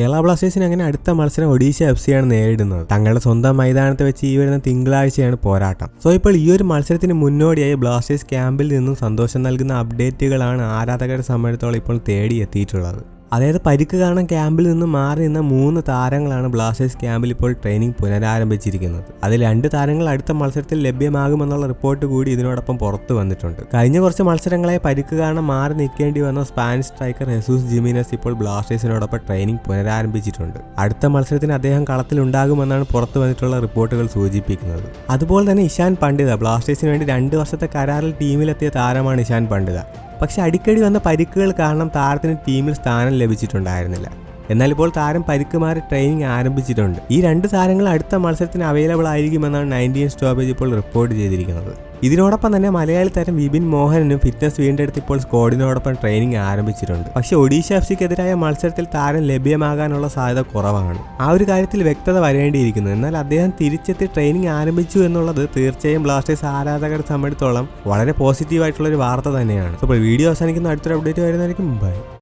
കേരള ബ്ലാസ്റ്റേഴ്സിന് അങ്ങനെ അടുത്ത മത്സരം ഒഡീഷ എഫ് ആണ് നേരിടുന്നത്. തങ്ങളുടെ സ്വന്തം മൈതാനത്ത് വെച്ച് ഈ വരുന്ന തിങ്കളാഴ്ചയാണ് പോരാട്ടം. സോ ഇപ്പോൾ ഈ ഒരു മത്സരത്തിന് മുന്നോടിയായി ബ്ലാസ്റ്റേഴ്സ് ക്യാമ്പിൽ നിന്നും സന്തോഷം നൽകുന്ന അപ്ഡേറ്റുകളാണ് ആരാധകരുടെ സമയത്തോളം ഇപ്പോൾ തേടി എത്തിയിട്ടുള്ളത്. അതായത് പരിക്ക് കാരണം ക്യാമ്പിൽ നിന്ന് മാറി നിന്ന മൂന്ന് താരങ്ങളാണ് ബ്ലാസ്റ്റേഴ്സ് ക്യാമ്പിൽ ഇപ്പോൾ ട്രെയിനിങ് പുനരാരംഭിച്ചിരിക്കുന്നത്. അതിൽ രണ്ട് താരങ്ങൾ അടുത്ത മത്സരത്തിൽ ലഭ്യമാകുമെന്നുള്ള റിപ്പോർട്ട് കൂടി ഇതിനോടൊപ്പം പുറത്തു വന്നിട്ടുണ്ട്. കഴിഞ്ഞ കുറച്ച് മത്സരങ്ങളെ പരിക്ക് കാരണം മാറി നിൽക്കേണ്ടി വന്ന സ്പാനിഷ് സ്ട്രൈക്കർ ഹെസൂസ് ജിമിനസ് ഇപ്പോൾ ബ്ലാസ്റ്റേഴ്സിനോടൊപ്പം ട്രെയിനിങ് പുനരാരംഭിച്ചിട്ടുണ്ട്. അടുത്ത മത്സരത്തിന് അദ്ദേഹം കളത്തിൽ ഉണ്ടാകുമെന്നാണ് പുറത്തു വന്നിട്ടുള്ള റിപ്പോർട്ടുകൾ സൂചിപ്പിക്കുന്നത്. അതുപോലെ തന്നെ ഇഷാൻ പണ്ഡിത ബ്ലാസ്റ്റേഴ്സിന് വേണ്ടി രണ്ട് വർഷത്തെ കരാറിൽ ടീമിലെത്തിയ താരമാണ് ഇഷാൻ പണ്ഡിത. പക്ഷെ അടിക്കടി വന്ന പരിക്കുകൾ കാരണം താരത്തിന് ടീമിൽ സ്ഥാനം ലഭിച്ചിട്ടുണ്ടായിരുന്നില്ല. എന്നാൽ ഇപ്പോൾ താരം പരിക്ക് മാറി ട്രെയിനിങ് ആരംഭിച്ചിട്ടുണ്ട്. ഈ രണ്ട് താരങ്ങൾ അടുത്ത മത്സരത്തിന് അവൈലബിൾ ആയിരിക്കുമെന്നാണ് നയന്റീൻ സ്റ്റോപ്പേജ് ഇപ്പോൾ റിപ്പോർട്ട് ചെയ്തിരിക്കുന്നത്. ഇതിനോടൊപ്പം തന്നെ മലയാളി താരം വിപിൻ മോഹനും ഫിറ്റ്നസ് വീണ്ടെടുത്ത് ഇപ്പോൾ സ്കോഡിനോടൊപ്പം ട്രെയിനിങ് ആരംഭിച്ചിട്ടുണ്ട്. പക്ഷേ ഒഡീഷ എഫ് സിക്കെതിരായ മത്സരത്തിൽ താരം ലഭ്യമാകാനുള്ള സാധ്യത കുറവാണ്. ആ ഒരു കാര്യത്തിൽ വ്യക്തത വരേണ്ടിയിരിക്കുന്നു. എന്നാൽ അദ്ദേഹം തിരിച്ചെത്തി ട്രെയിനിങ് ആരംഭിച്ചു എന്നുള്ളത് തീർച്ചയായും ബ്ലാസ്റ്റേഴ്സ് ആരാധകരെ സംബന്ധിച്ചോളം വളരെ പോസിറ്റീവായിട്ടുള്ള ഒരു വാർത്ത തന്നെയാണ്. അപ്പോൾ വീഡിയോ അവസാനിക്കുന്ന. അടുത്തൊരു അപ്ഡേറ്റ് വരുന്നതായിരിക്കും. ബൈ